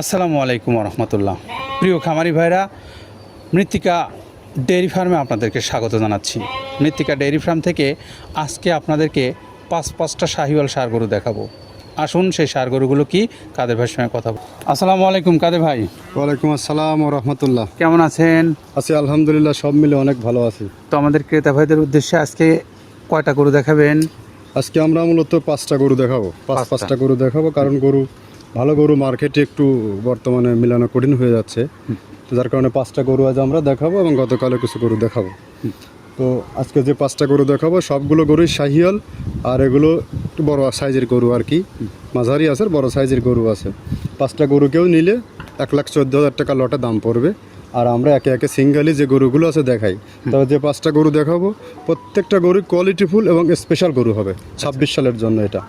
আসসালামু আলাইকুম রহমতুল্লাহ। প্রিয় খামারি ভাইরা মৃত্তিকা ডেয়ারি ফার্মে আপনাদেরকে স্বাগত জানাচ্ছি। মৃত্তিকা ডেয়ারি ফার্ম থেকে আজকে আপনাদেরকে পাঁচ পাঁচটা শাহিওয়াল সার গরু দেখাবো। আসুন সেই সার গরুগুলো কি কাদের ভাইয়ের সঙ্গে কথা বল আসসালামু আলাইকুম কাদের ভাই? ওয়ালাইকুম আসসালাম ও রহমতুল্লাহ। কেমন আছেন? আছি আলহামদুলিল্লাহ সব মিলে অনেক ভালো আছি। তো আমাদের ক্রেতা ভাইদের উদ্দেশ্যে আজকে কয়টা গরু দেখাবেন? আজকে আমরা মূলত পাঁচটা গরু দেখাবো। পাঁচ। পাঁচটা গরু দেখাবো কারণ গরু ভালো গরু মার্কেটে একটু বর্তমানে মিলানো কঠিন হয়ে যাচ্ছে। যার কারণে পাঁচটা গরু আজ আমরা দেখাবো এবং গতকালে কিছু গরু দেখাবো। তো আজকে যে পাঁচটা গরু দেখাবো সবগুলো গরুই শাহিয়াল আর এগুলো একটু বড় সাইজের গরু আর কি। মাঝারি আছে বড় সাইজের গরু আছে। পাঁচটা গরু কেউ নিলে এক লাখ চোদ্দ হাজার টাকা লটে দাম পড়বে। আর আমরা একে একে সিঙ্গালি যে গরুগুলো আছে দেখাই। তবে যে পাঁচটা গরু দেখাবো প্রত্যেকটা গরু কোয়ালিটিফুল এবং স্পেশাল গরু হবে। ছাব্বিশ সালের জন্য এটা।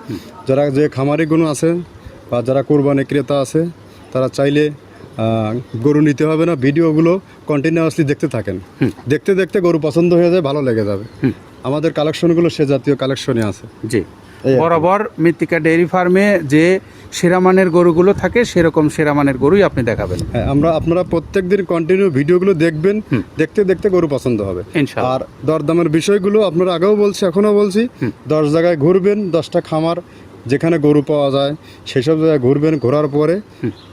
যারা যে খামারি গরু আছে বা যারা কোরবানি ক্রেতা আছে তারা চাইলে গরু নিতে হবে না। ভিডিওগুলো কন্টিনিউয়াসলি দেখতে থাকেন। দেখতে দেখতে গরু পছন্দ হয়ে যায় ভালো লেগে যাবে। আমাদের কালেকশনগুলো সে জাতীয় কালেকশনই আছে। জি। বরাবর মৃত্তিকা ডেয়ারি ফার্মে যে সেরামানের গরুগুলো থাকে সেরকম সেরামানের গরুই আপনি দেখাবেন। হ্যাঁ আমরা আপনারা প্রত্যেক দিন কন্টিনিউ ভিডিওগুলো দেখবেন। দেখতে দেখতে গরু পছন্দ হবে। আর দরদামের বিষয়গুলো আপনারা আগেও বলছি এখনও বলছি। দশ জায়গায় ঘুরবেন দশটা খামার যেখানে গরু পাওয়া যায় সেসব জায়গায় ঘুরবেন ঘোরার পরে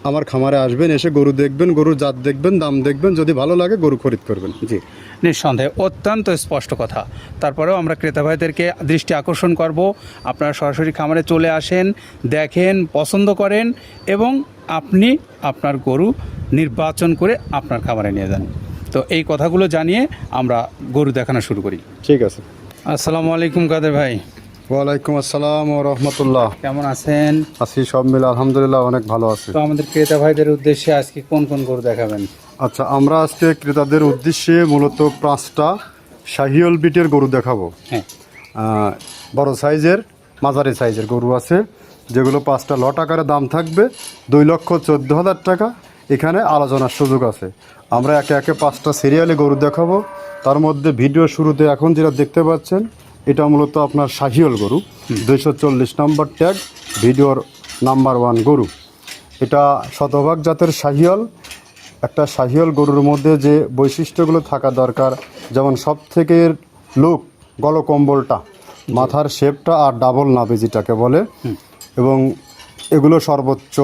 আমার খামারে আসবেন এসে গরু দেখবেন গরুর জাত দেখবেন দাম দেখবেন যদি ভালো লাগে গরু খরিদ করবেন। জি। নিঃসন্দেহে অত্যন্ত স্পষ্ট কথা। তারপরেও আমরা ক্রেতা ভাইদেরকে দৃষ্টি আকর্ষণ করব। আপনারা সরাসরি খামারে চলে আসেন দেখেন পছন্দ করেন এবং আপনি আপনার গরু নির্বাচন করে আপনার খামারে নিয়ে যান। তো এই কথাগুলো জানিয়ে আমরা গরু দেখানো শুরু করি। ঠিক আছে। আসসালামু আলাইকুম কাদের ভাই। ওয়ালাইকুম আসসালাম ও রহমতুল্লাহ। কেমন আছেন? আছি সব মিলে আলহামদুলিল্লাহ অনেক ভালো আছে। তো আমাদের ক্রেতা ভাইদের উদ্দেশ্যে আজকে কোন কোন গরু দেখাবেন? আচ্ছা আমরা আজকে ক্রেতাদের উদ্দেশ্যে মূলত পাঁচটা শাহিওল বিটের গরু দেখাবো। হ্যাঁ। বড় সাইজের মাঝারি সাইজের গরু আছে যেগুলো পাঁচটা লট আকারে দাম থাকবে দুই লক্ষ চোদ্দ হাজার টাকা। এখানে আলোচনার সুযোগ আছে। আমরা একে একে পাঁচটা সিরিয়ালে গরু দেখাবো। তার মধ্যে ভিডিও শুরুতে এখন যেটা দেখতে পাচ্ছেন এটা মূলত আপনার শাহিওল গরু, দুইশো চল্লিশ নম্বর ট্যাগ, ভিডিওর নাম্বার ওয়ান গরু। এটা শতভাগ জাতের শাহিয়াল একটা শাহিয়াল গরুর মধ্যে যে বৈশিষ্ট্যগুলো থাকা দরকার, যেমন সব থেকে লুক গলকম্বলটা, মাথার শেপটা আর ডাবল নাভি যেটাকে বলে, এবং এগুলো সর্বোচ্চ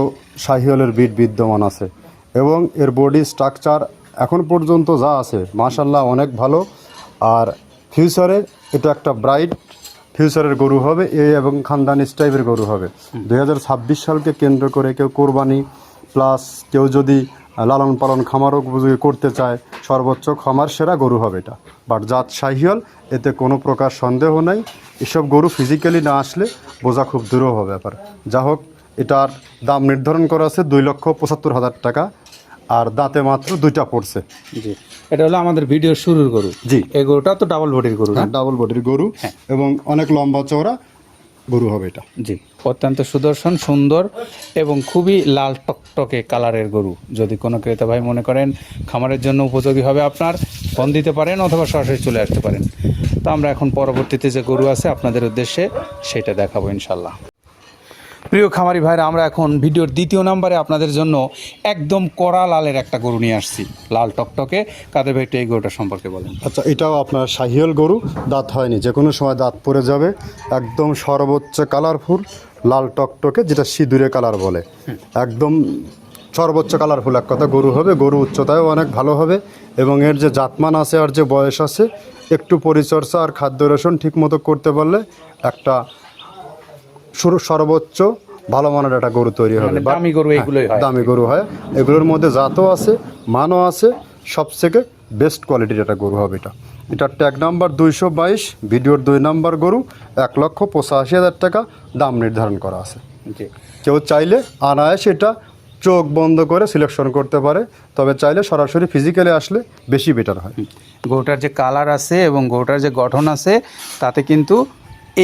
শাহিয়ালের বিট বিদ্যমান আছে। এবং এর বডি স্ট্রাকচার এখন পর্যন্ত যা আছে মাশাল্লাহ অনেক ভালো। আর ফিউচারে এটা একটা ব্রাইট ফিউচারের গরু হবে, এ এবং খানদানি টাইপের গরু হবে। দুই সালকে কেন্দ্র করে কেউ কোরবানি, প্লাস কেউ যদি লালন পালন খামারও করতে চায়, সর্বোচ্চ খামার সেরা গরু হবে এটা। বাট জাত শাহিয়াল এতে কোনো প্রকার সন্দেহ নাই। এসব গরু ফিজিক্যালি না আসলে বোঝা খুব দূরও হবে ব্যাপার। যা হোক, এটার দাম নির্ধারণ করা আছে দুই লক্ষ পঁচাত্তর হাজার টাকা, আর দাঁতে মাত্র দুইটা পড়ছে। জি। এটা হলো আমাদের ভিডিও শুরুর গরু। জি। এই গরুটা তো ডাবল বডির গরু ডাবল বডির গরু এবং অনেক লম্বা চওড়া গরু হবে এটা। জি অত্যন্ত সুদর্শন সুন্দর এবং খুবই লাল টকটকে কালারের গরু। যদি কোনো ক্রেতা ভাই মনে করেন খামারের জন্য উপযোগী হবে আপনার ফোন দিতে পারেন অথবা সরাসরি চলে আসতে পারেন। তো আমরা এখন পরবর্তীতে যে গরু আছে আপনাদের উদ্দেশ্যে সেটা দেখাবো ইনশাল্লাহ প্রিয় খামারি ভাইরা, আমরা এখন ভিডিওর দ্বিতীয় নাম্বারে আপনাদের জন্য একদম কড়া লালের একটা গরু নিয়ে আসছি। লাল টকটকে। কাদের ভাই এই গরুটা সম্পর্কে বলেন। আচ্ছা এটাও আপনার শাহিয়াল গরু, দাঁত হয়নি। যে কোনো সময় দাঁত পড়ে যাবে। একদম সর্বোচ্চ কালারফুল লাল টকটকে, যেটা সিঁদুরে কালার বলে। একদম সর্বোচ্চ কালারফুল এক কথা, গরু হবে, গরু উচ্চতায়ও অনেক ভালো হবে এবং এর যে জাতমান আছে আর যে বয়স আছে, একটু পরিচর্যা আর খাদ্য রসুন ঠিক মতো করতে পারলে একটা সর্বোচ্চ ভালো মানের একটা গরু তৈরি হবে। মানে দামি গরু এগুলোই হয়। দামি গরু হয়। এগুলোর মধ্যে জাতও আছে মানও আছে সবথেকে বেস্ট কোয়ালিটির একটা গরু হবে এটা। এটার ট্যাগ নাম্বার দুইশো বাইশ ভিডিওর দুই নাম্বার গরু এক লক্ষ পঁচাশি হাজার টাকা দাম নির্ধারণ করা আছে। কেউ চাইলে আনায়াসে এটা চোখ বন্ধ করে সিলেকশন করতে পারে তবে চাইলে সরাসরি ফিজিক্যালি আসলে বেশি বেটার হয়। গরুটার যে কালার আছে এবং গরুটার যে গঠন আছে তাতে কিন্তু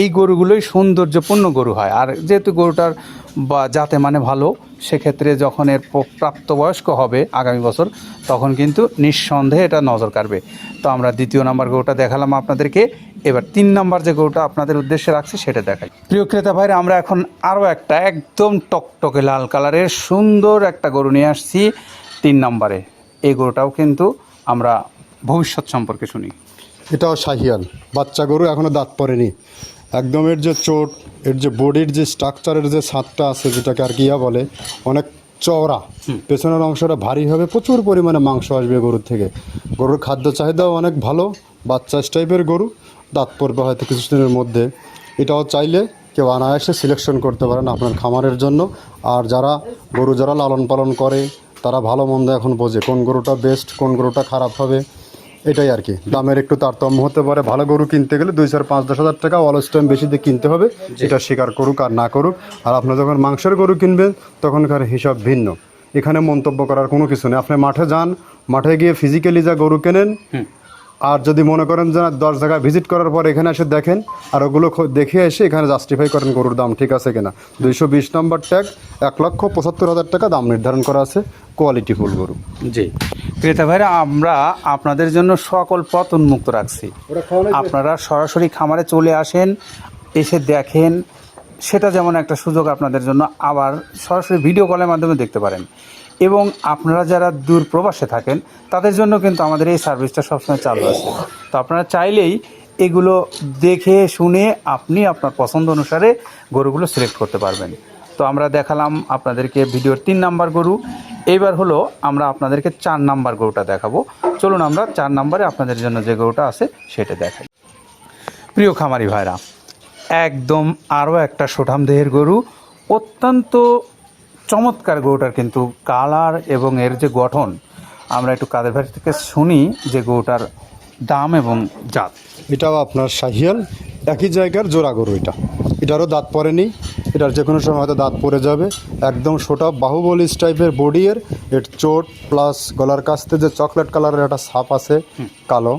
এই গরুগুলোই সৌন্দর্যপূর্ণ গরু হয়। আর যেহেতু গরুটার বা যাতে মানে ভালো, সেক্ষেত্রে যখন এর প্রাপ্তবয়স্ক হবে আগামী বছর, তখন কিন্তু নিঃসন্দেহে এটা নজর কাড়বে। তো আমরা দ্বিতীয় নাম্বার গরুটা দেখালাম আপনাদেরকে। এবার তিন নাম্বার যে গরুটা আপনাদের উদ্দেশ্যে রাখছি, সেটা দেখাই। প্রিয় ক্রেতা ভাইরা, আমরা এখন আরও একটা একদম টকটকে লাল কালারের সুন্দর একটা গরু নিয়ে আসছি তিন নাম্বারে। এই গরুটাও কিন্তু আমরা ভবিষ্যৎ সম্পর্কে শুনি। এটাও শাহিয়াল। বাচ্চা গরু এখনও দাঁত পড়েনি। একদম এর যে চোট এর যে বডির যে স্ট্রাকচারের যে ছাদটা আছে যেটাকে আর কি ইয়া বলে অনেক চওড়া। পেছনের অংশটা ভারী হবে প্রচুর পরিমাণে মাংস আসবে গরুর থেকে। গরুর খাদ্য চাহিদাও অনেক ভালো বাচ্চা টাইপের গরু দাঁত পড়বে হয়তো কিছুদিনের মধ্যে। এটাও চাইলে কেউ অনায়াসে সিলেকশন করতে পারেন আপনার খামারের জন্য। আর যারা গরু যারা লালন পালন করে তারা ভালো মন্দ এখন বোঝে কোন গরুটা বেস্ট কোন গরুটা খারাপ হবে। এটাই আর কি। দামের একটু তারতম্য হতে পারে। ভালো গরু কিনতে গেলে দুই চার পাঁচ দশ হাজার টাকা অলস টাইম বেশি দিয়ে কিনতে হবে। এটা স্বীকার করুক আর না করুক। আর আপনি যখন মাংসের গরু কিনবেন তখনকার হিসাব ভিন্ন। এখানে মন্তব্য করার কোনো কিছু নেই। আপনি মাঠে যান মাঠে গিয়ে ফিজিক্যালি যা গরু কেনেন আর যদি মনে করেন যে না, দশ জায়গায় ভিজিট করার পর এখানে এসে দেখেন আর ওগুলো দেখে এসে এখানে জাস্টিফাই করেন গরুর দাম ঠিক আছে কিনা? দুইশো বিশ নম্বর ট্যাগ এক লক্ষ পঁচাত্তর হাজার টাকা দাম নির্ধারণ করা আছে কোয়ালিটি ফুল গরু। জি। ক্রেতা ভাইরা আমরা আপনাদের জন্য সকল পথ উন্মুক্ত রাখছি। আপনারা সরাসরি খামারে চলে আসেন এসে দেখেন সেটা যেমন একটা সুযোগ আপনাদের জন্য আবার সরাসরি ভিডিও কলের মাধ্যমে দেখতে পারেন। এবং আপনারা যারা দূর প্রবাসে থাকেন, তাদের জন্য কিন্তু আমাদের এই সার্ভিসটা সবসময় চালু আছে। তো আপনারা চাইলেই এগুলো দেখে, শুনে আপনি আপনার পছন্দ অনুসারে গরুগুলো সিলেক্ট করতে পারবেন। তো আমরা দেখালাম আপনাদেরকে ভিডিওর তিন নাম্বার গরু। এইবার হলো আমরা আপনাদেরকে চার নাম্বার গরুটা দেখাবো। চলুন আমরা চার নাম্বারে আপনাদের জন্য যে গরুটা আছে, সেটা দেখাই। প্রিয় খামারি ভাইরা, একদম আরও একটা সোঠাম দেহের গরু, অত্যন্ত চমৎকার গরুটার কিন্তু কালার এবং এর যে গঠন আমরা একটু কাদের ভাই থেকে শুনি যে গরুটার দাম এবং জাত। এটাও আপনার শাহিয়াল একই জায়গার জোড়া গরু এটা। এটারও দাঁত পড়েনি এটার যে কোনো সময় হয়তো দাঁত পড়ে যাবে। একদম সোটা বাহুবলি টাইপের বডি এর এর চোট প্লাস গলার কাছতে যে চকলেট কালারের একটা সাপ আছে কালো।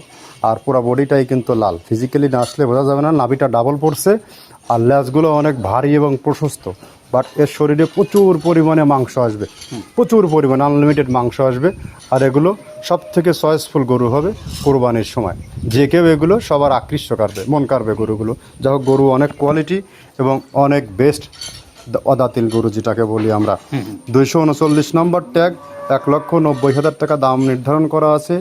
আর পুরো বডিটাই কিন্তু লাল। ফিজিক্যালি না আসলে বোঝা যাবে না নাভিটা ডাবল পড়ছে। আর ল্যাজগুলো অনেক ভারী এবং প্রশস্ত। বাট এর শরীরে প্রচুর পরিমাণে মাংস আসবে। প্রচুর পরিমাণে আনলিমিটেড মাংস আসবে। আর এগুলো সব থেকে চয়েসফুল গরু হবে কোরবানির সময়। যে কেউ এগুলো সবার আকৃষ্ট কাটবে মন কাড়বে গরুগুলো। যা হোক, গরু অনেক কোয়ালিটি এবং অনেক বেস্ট অদাতিল গরু, যেটাকে বলি আমরা। দুইশো উনচল্লিশ নম্বর ট্যাগ এক লক্ষ নব্বই হাজার টাকা দাম নির্ধারণ করা আছে।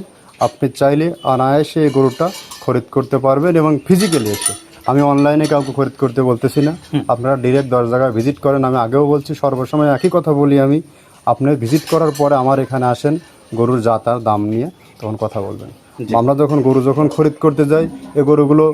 আপনি চাইলে অনায়াসে এই গরুটা খরিদ করতে পারবেন এবং ফিজিক্যালি এসে আমি অনলাইনে কাউকে খরিদ করতে বলতেছি না। আপনারা ডিরেক্ট দশ জায়গায় ভিজিট করেন আমি আগেও বলছি সর্বসময় একই কথা বলি আমি। আপনি ভিজিট করার পরে আমার এখানে আসেন গরুর জাত আর দাম নিয়ে তখন কথা বলবেন। আমরা যখন গরু যখন খরিদ করতে যাই এই গরুগুলো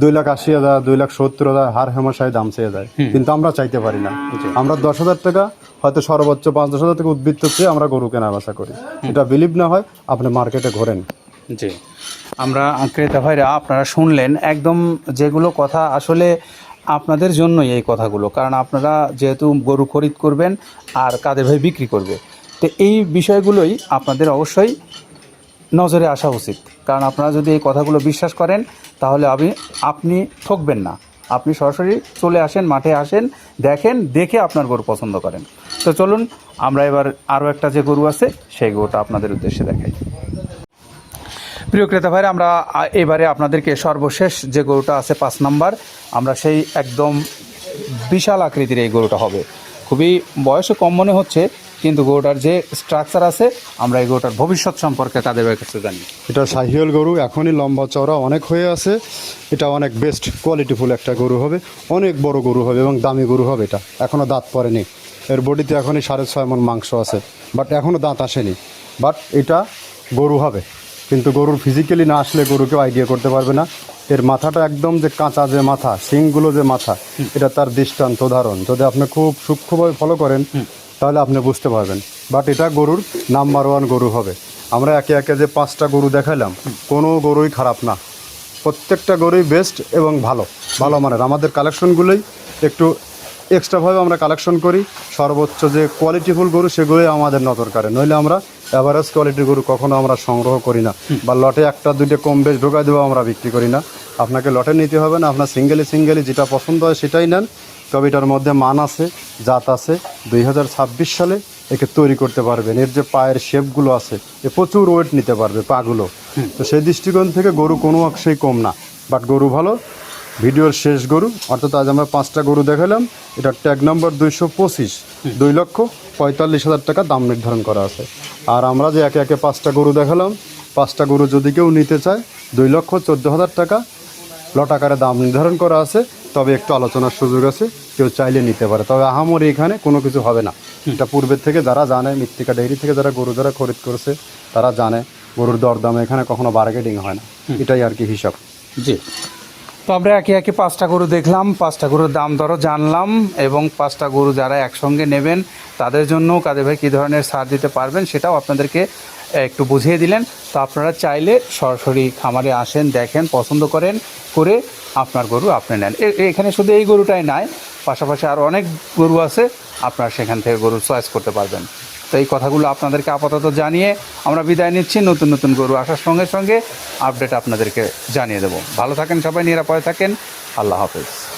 দুই লাখ আশি হাজার দুই লাখ সত্তর হাজার হার হেমাশায় দাম চেয়ে যায়। কিন্তু আমরা চাইতে পারি না। আমরা দশ হাজার টাকা হয়তো সর্বোচ্চ পাঁচ দশ হাজার টাকা উদ্বৃত্ত চেয়ে আমরা গরু কেনা বেচা করি। এটা বিলিভ না হয় আপনি মার্কেটে ঘোরেন। জি। আমরা ক্রেতা ভাইরা, আপনারা শুনলেন একদম যেগুলো কথা আসলে আপনাদের জন্যই এই কথাগুলো। কারণ আপনারা যেহেতু গরু খরিদ করবেন আর কাদের ভাই বিক্রি করবে। তো এই বিষয়গুলোই আপনাদের অবশ্যই নজরে আসা উচিত। কারণ আপনারা যদি এই কথাগুলো বিশ্বাস করেন, তাহলে আমি আপনি ঠকবেন না। আপনি সরাসরি চলে আসেন, মাঠে আসেন, দেখেন, দেখে আপনার গরু পছন্দ করেন। তো চলুন, আমরা এবার আরও একটা যে গরু আছে, সেই গরুটা আপনাদের উদ্দেশ্যে দেখাই। প্রিয় ক্রেতা ভাইরা, আমরা এবারে আপনাদেরকে সর্বশেষ যে গরুটা আছে পাঁচ নাম্বার, আমরা সেই একদম বিশাল আকৃতির এই গরুটা হবে। খুবই বয়সে কম মনে হচ্ছে, কিন্তু গরুটার যে স্ট্রাকচার আছে, আমরা এই গরুটার ভবিষ্যৎ সম্পর্কে তাদের কাছে জানি। এটা শাহিওল গরু, এখনই লম্বা চওড়া অনেক হয়ে আছে। এটা অনেক বেস্ট কোয়ালিটিফুল একটা গরু হবে, অনেক বড় গরু হবে এবং দামি গরু হবে এটা। এখনও দাঁত পড়েনি। এর বডিতে এখনই সাড়ে ছয় মন মাংস আছে বাট এখনও দাঁত আসেনি। বাট এটা গরু হবে। কিন্তু গরুর ফিজিক্যালি না আসলে গরু কেউ আইডিয়া করতে পারবে না। এর মাথাটা একদম যে কাঁচা যে মাথা শিংগুলো যে মাথা এটা তার দৃষ্টান্ত উদাহরণ। যদি আপনি খুব সূক্ষ্মভাবে ফলো করেন তাহলে আপনি বুঝতে পারবেন। বাট এটা গরুর নাম্বার ওয়ান গরু হবে। আমরা একে একে যে পাঁচটা গরু দেখালাম কোনো গরুই খারাপ না। প্রত্যেকটা গরুই বেস্ট এবং ভালো। ভালো মানের। আমাদের কালেকশনগুলোই একটু এক্সট্রাভাবে আমরা কালেকশন করি। সর্বোচ্চ যে কোয়ালিটিফুল গরু সেগুলোই আমাদের নজর কাড়ে। নইলে আমরা অ্যাভারেজ কোয়ালিটির গরু কখনো আমরা সংগ্রহ করি না। বা লটে একটা দুইটা কম বেশ ঢোকায় দেবো আমরা বিক্রি করি না। আপনাকে লটে নিতে হবে না আপনার সিঙ্গেলি সিঙ্গেলি যেটা পছন্দ হয় সেটাই নেন। তবে এটার মধ্যে মান আছে জাত আছে দুই হাজার ছাব্বিশ সালে একে তৈরি করতে পারবেন। এর যে পায়ের শেপগুলো আছে এ প্রচুর ওয়েট নিতে পারবে পাগুলো। তো সেই দৃষ্টিকোণ থেকে গরু কোনো অংশেই কম না। বাট গরু ভালো ভিডিওর শেষ গরু অর্থাৎ আজ আমরা পাঁচটা গরু দেখালাম। এটা ট্যাগ নম্বর দুইশো পঁচিশ দুই লক্ষ পঁয়তাল্লিশ হাজার টাকা দাম নির্ধারণ করা আছে। আর আমরা যে একে একে পাঁচটা গরু দেখালাম পাঁচটা গরু যদি কেউ নিতে চায় দুই লক্ষ চোদ্দ হাজার টাকা লট আকারে দাম নির্ধারণ করা আছে। তবে একটু আলোচনার সুযোগ আছে কেউ চাইলে নিতে পারে। তবে আহামরি এখানে কোনো কিছু হবে না। এটা পূর্বের থেকে যারা জানে মৃত্তিকা ডেইরি থেকে যারা গরু যারা খরিদ করেছে তারা জানে গরুর দরদাম এখানে কখনো বার্গেটিং হয় না। এটাই আর কি হিসাব। জি। তো আমরা একে একে পাঁচটা গরু দেখলাম, পাঁচটা গরুর দাম দরও জানলাম এবং পাঁচটা গরু যারা একসঙ্গে নেবেন, তাদের জন্য কাদের ভাই কী ধরনের সার দিতে পারবেন সেটাও আপনাদেরকে একটু বুঝিয়ে দিলেন। তো আপনারা চাইলে সরাসরি খামারে আসেন, দেখেন, পছন্দ করেন, করে আপনার গরু আপনি নেন। এখানে শুধু এই গরুটাই নয়, পাশাপাশি আরও অনেক গরু আছে, আপনারা সেখান থেকে গরু চয়েস করতে পারবেন। তো এই কথাগুলো আপনাদেরকে আপাতত জানিয়ে আমরা বিদায় নিচ্ছি। নতুন নতুন গরু আসার সঙ্গে সঙ্গে আপডেট আপনাদেরকে জানিয়ে দেবো। ভালো থাকেন, সবাই নিরাপদে থাকেন। আল্লাহ হাফেজ।